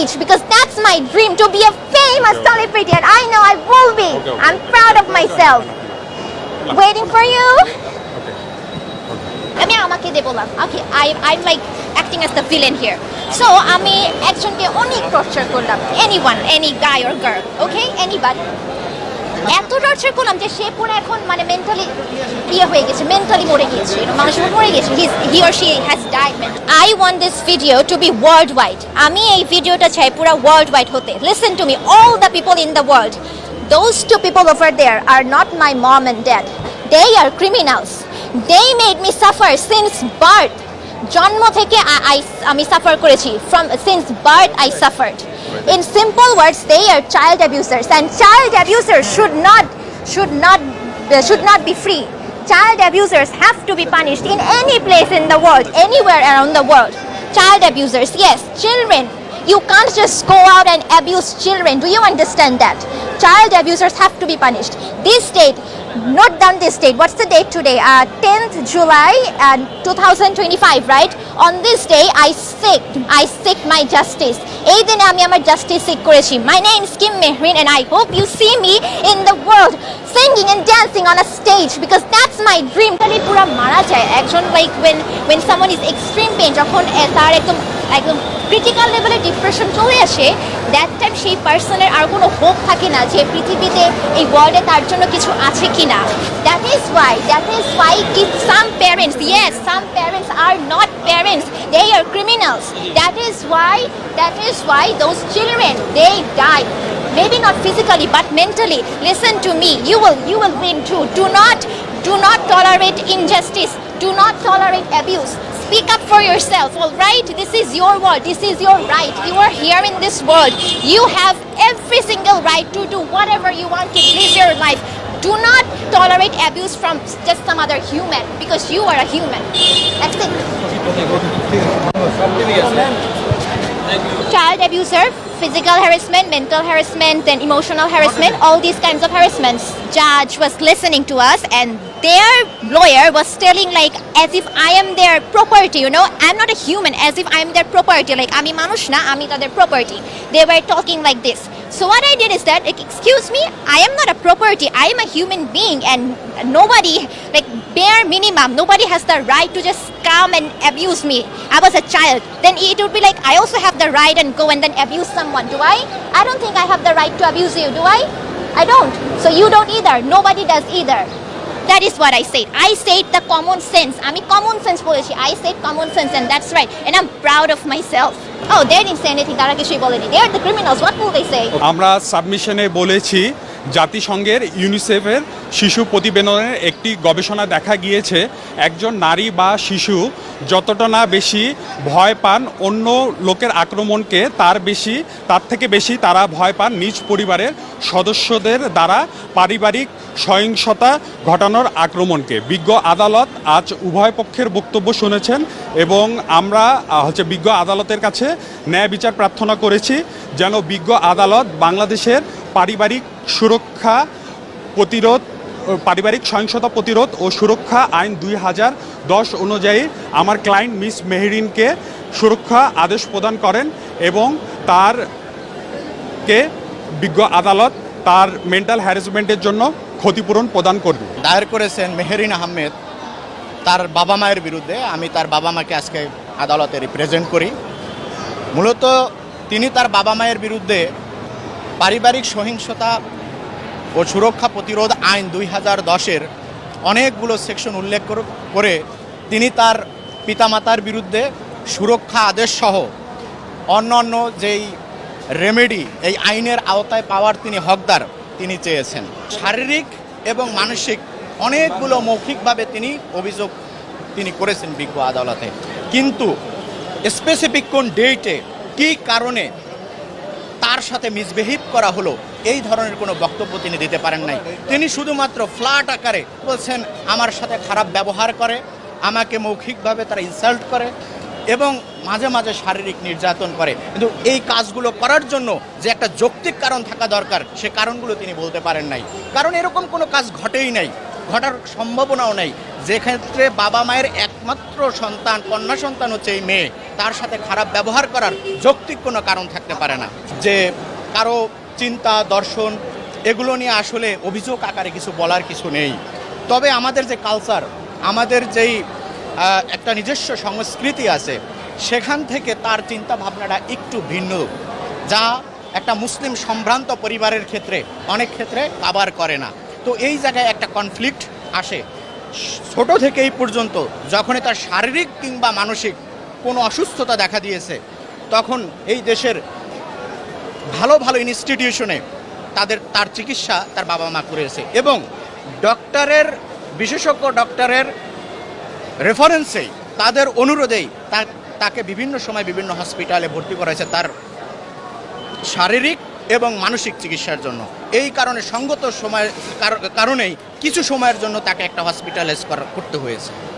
stage because that's my dream to be a famous Okay. celebrity and I know I will be. Okay, okay. I'm proud of myself. Waiting for you. ওকে আমি আমাকে দিয়ে বললাম okay I I like acting as the villain here so আমি একজনকে অনেক torture করলাম anyone any guy or girl okay anybody এত torture করলাম যে সে পুরো এখন মানে মেন্টালি ইয়ে হয়ে গেছে মেন্টালি মরে গিয়েছে you know, মানুষ মরে গেছে he or she has died I want this video to be worldwide আমি এই ভিডিওটা চাই পুরো ওয়ার্ল্ড ওয়াইড হতে listen to me all the people in the world Those two people over there are not my mom and dad. They are criminals. They made me suffer since birth. জন্ম থেকে I- আমি suffer করেছি from since birth I suffered. In simple words, they are child abusers and child abusers should not should not should not be free. Child abusers have to be punished in any place in the world, anywhere around the world. Child abusers, yes, children. You can't just go out and abuse children. Do you understand that? Child abusers have to be punished. This date, note down this date. What's the date today? Uh, 10th July uh, 2025, right? On this day, I seek, I seek my justice. এই দিনে আমি আমার justice sick করেছি my name is Kim Mehreen and I hope you see me in the world singing and dancing on a stage because that's my dream তাহলে পুরো মারা যায় একজন like when when someone is extreme pain যখন এ, তার একদম একদম critical লেভেলে ডিপ্রেশন চলে আসে দ্যাট টাইম সেই পার্সনের আর কোনো হোপ থাকে না যে পৃথিবীতে এই ওয়ার্ল্ডে তার জন্য কিছু আছে কি না that is why that is why কি some parents yes some parents are not parents they are criminals that is why that is why those children they die maybe not physically, but mentally. Listen to me, you will you will win too. Do not do not tolerate injustice. Do not tolerate abuse. Speak up for yourself all right? This is your world. This is your right. You are here in this world. You have every single right to do whatever you want to live your life. Do not tolerate abuse from just some other human because you are a human. That's it. Child abuser, physical harassment, mental harassment, and emotional harassment, all these kinds of harassments. Judge was listening to us and their lawyer was telling like as if I am their property, you know, I'm not a human, as if I'm their property, like আমি মানুষ না, আমি তাদের property. They were talking like this. So what I did is that, like, excuse me, I am not a property. I am a human being, and nobody, like, bare minimum, nobody has the right to just come and abuse me. I was a child. Then it would be like I also have the right and go and then abuse someone. Do I? I don't think I have the right to abuse you. Do I? I don't. So you don't either. Nobody does either. That is what I said. I said the common sense. আমি common sense বলেছি. I said common sense and that's right. And I'm proud of myself. Oh, they didn't say anything. তারা কিছুই বলেনি. They are the criminals. What will they say? আমরা সাবমিশনে বলেছি জাতিসংঘের ইউনিসেফের শিশু প্রতিবেদনের একটি গবেষণা দেখা গিয়েছে একজন নারী বা শিশু যতটা না বেশি ভয় পান অন্য লোকের আক্রমণকে তার বেশি তার থেকে বেশি তারা ভয় পান নিজ পরিবারের সদস্যদের দ্বারা পারিবারিক সহিংসতা ঘটানোর আক্রমণকে। বিজ্ঞ আদালত আজ উভয় পক্ষের বক্তব্য শুনেছেন এবং আমরা হচ্ছে বিজ্ঞ আদালতের কাছে ন্যায় বিচার প্রার্থনা করেছি যেন বিজ্ঞ আদালত বাংলাদেশের পারিবারিক সুরক্ষা প্রতিরোধ পারিবারিক সহিংসতা প্রতিরোধ ও সুরক্ষা আইন দুই হাজার দশ অনুযায়ী আমার ক্লায়েন্ট মিস মেহরিনকে সুরক্ষা আদেশ প্রদান করেন এবং তার কে বিজ্ঞ আদালত তার মেন্টাল হ্যারাসমেন্টের জন্য ক্ষতিপূরণ প্রদান করবে। দায়ের করেছেন মেহেরিন আহমেদ। তার বাবা মায়ের বিরুদ্ধে আমি তার বাবা মাকে আজকে আদালতে রিপ্রেজেন্ট করি। মূলত তিনি তার বাবা মায়ের বিরুদ্ধে পারিবারিক সহিংসতা ও সুরক্ষা প্রতিরোধ আইন দুই হাজার দশের অনেকগুলো সেকশন উল্লেখ করে তিনি তার পিতামাতার বিরুদ্ধে সুরক্ষা আদেশ সহ অন্যান্য যেই রেমেডি এই আইনের আওতায় পাওয়ার তিনি হকদার তিনি চেয়েছেন। শারীরিক এবং মানসিক অনেকগুলো মৌখিকভাবে তিনি অভিযোগ তিনি করেছেন বিজ্ঞ আদালতে। কিন্তু স্পেসিফিক কোন ডেটে কী কারণে তার সাথে মিসবিহেভ করা হলো, এই ধরনের কোনো বক্তব্য তিনি দিতে পারেন নাই। তিনি শুধুমাত্র ফ্ল্যাট আকারে বলছেন, আমার সাথে খারাপ ব্যবহার করে, আমাকে মৌখিকভাবে তারা ইনসাল্ট করে। এবং মাঝে মাঝে শারীরিক নির্যাতন করে। কিন্তু এই কাজগুলো করার জন্য যে একটা যৌক্তিক কারণ থাকা দরকার, সে কারণগুলো তিনি বলতে পারেন নাই। কারণ এরকম কোনো কাজ ঘটেই নাই, ঘটার সম্ভাবনাও নেই। যে ক্ষেত্রে বাবা মায়ের একমাত্র সন্তান, কন্যা সন্তান হচ্ছে এই মেয়ে, তার সাথে খারাপ ব্যবহার করার যৌক্তিক কোনো কারণ থাকতে পারে না। যে কারও চিন্তা, দর্শন, এগুলো নিয়ে আসলে অভিযোগ আকারে কিছু বলার কিছু নেই। তবে আমাদের যে কালচার আমাদের যেই একটা নিজস্ব সংস্কৃতি আছে, সেখান থেকে তার চিন্তা ভাবনাটা একটু ভিন্ন, যা একটা মুসলিম সম্ভ্রান্ত পরিবারের ক্ষেত্রে অনেক ক্ষেত্রে কাবার করে না। তো এই জায়গায় একটা কনফ্লিক্ট আসে। ছোট থেকে এই পর্যন্ত যখনই তার শারীরিক কিংবা মানসিক কোনো অসুস্থতা দেখা দিয়েছে, তখন এই দেশের ভালো ভালো ইনস্টিটিউশনে তাদের, তার চিকিৎসা তার বাবা মা করেছে। এবং ডক্টরের বিশেষজ্ঞ ডক্টরের রেফারেন্সেই, তাদের অনুরোধেই তাকে বিভিন্ন সময় বিভিন্ন হসপিটালে ভর্তি করা হয়েছে তার শারীরিক এবং মানসিক চিকিৎসার জন্য। এই কারণে সঙ্গত সময়, কার- কারণেই কিছু সময়ের জন্য তাকে একটা হসপিটালাইজ করতে হয়েছে।